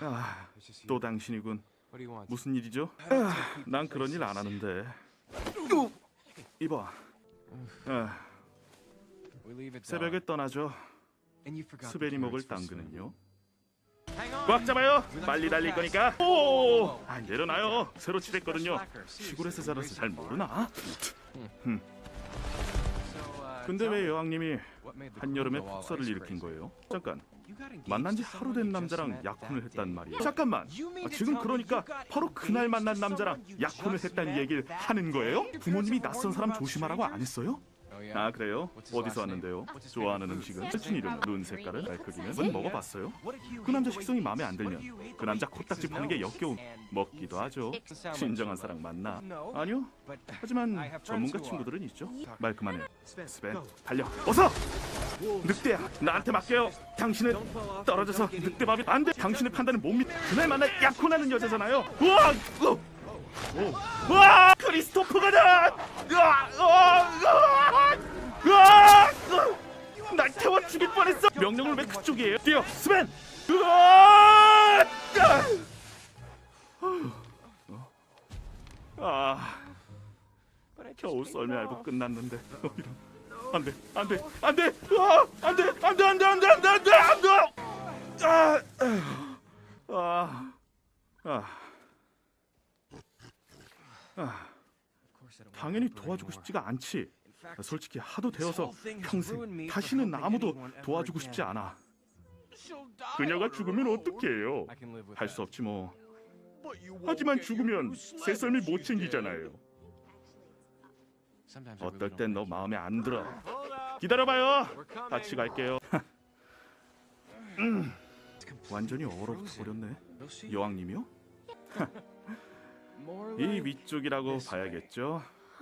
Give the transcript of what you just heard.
아, 또 당신이군. 무슨 일이죠? 아, 난 그런 일 안 하는데. 어, 이봐. 아, 새벽에. 떠나죠. 스베리 먹을. 당근은요. 꽉 잡아요. 빨리 달릴 거니까. 오, 아, 내려놔요. 새로 칠했거든요. 시골에서 자라서 잘 모르나? Uh, 근데 왜 여왕님이 한여름에 폭설을 일으킨? 거예요? 잠깐, 만난 지 하루 된 남자랑 약혼을 했단. 말이에요. 잠깐만, 아, 지금 그러니까 바로 그날 만난 남자랑 약혼을 했다는 얘기를 하는 거예요? 부모님이 낯선 사람 조심하라고 안 했어요? Oh. 아 그래요? 어디서? 왔는데요? 좋아하는 음식은? 친 이름, 눈 색깔은? 알 크기는? Yeah. 먹어봤어요? 그 남자 식성이 마음에? 안 들면 그 남자 코딱지 파는 게? 역겨움 And 먹기도 하죠 진정한 사랑 맞나? 아니요 하지만 전문가. 친구들은 있죠 말 그만해 스벤 달려 어서! 늑대야 나한테 맡겨요 당신은 떨어져서 늑대밥이 안돼 당신의 판단은 못 믿... 그날 만나 약혼하는 여자잖아요 우와! 어! 죽일 뻔했어. 명령을 왜 그쪽이에요? 뛰어 스벤! 아! 겨우 썰매 알고. 끝났는데. 어, 이런 안돼 안 돼 안 돼! 아! 안 돼 안 돼 안 돼 안 돼 안 돼 안 돼 안 돼! 아 아 아. 아, Of course I don't want 당연히 to hurt 도와주고 anymore. 싶지가 않지 솔직히 하도 되어서 평생 다시는 아무도 도와주고 싶지. 않아 그녀가 죽으면. 어떡해요 할. 수 없지 뭐 하지만 죽으면 new sled 새 썰매 if 못. 챙기잖아요 어떨 땐 너 마음에 안 들어. 기다려봐요. 같이 갈게요 음, 완전히 얼어붙어 버렸네 We'll see. 여왕님이요? 이 위쪽이라고. 봐야겠죠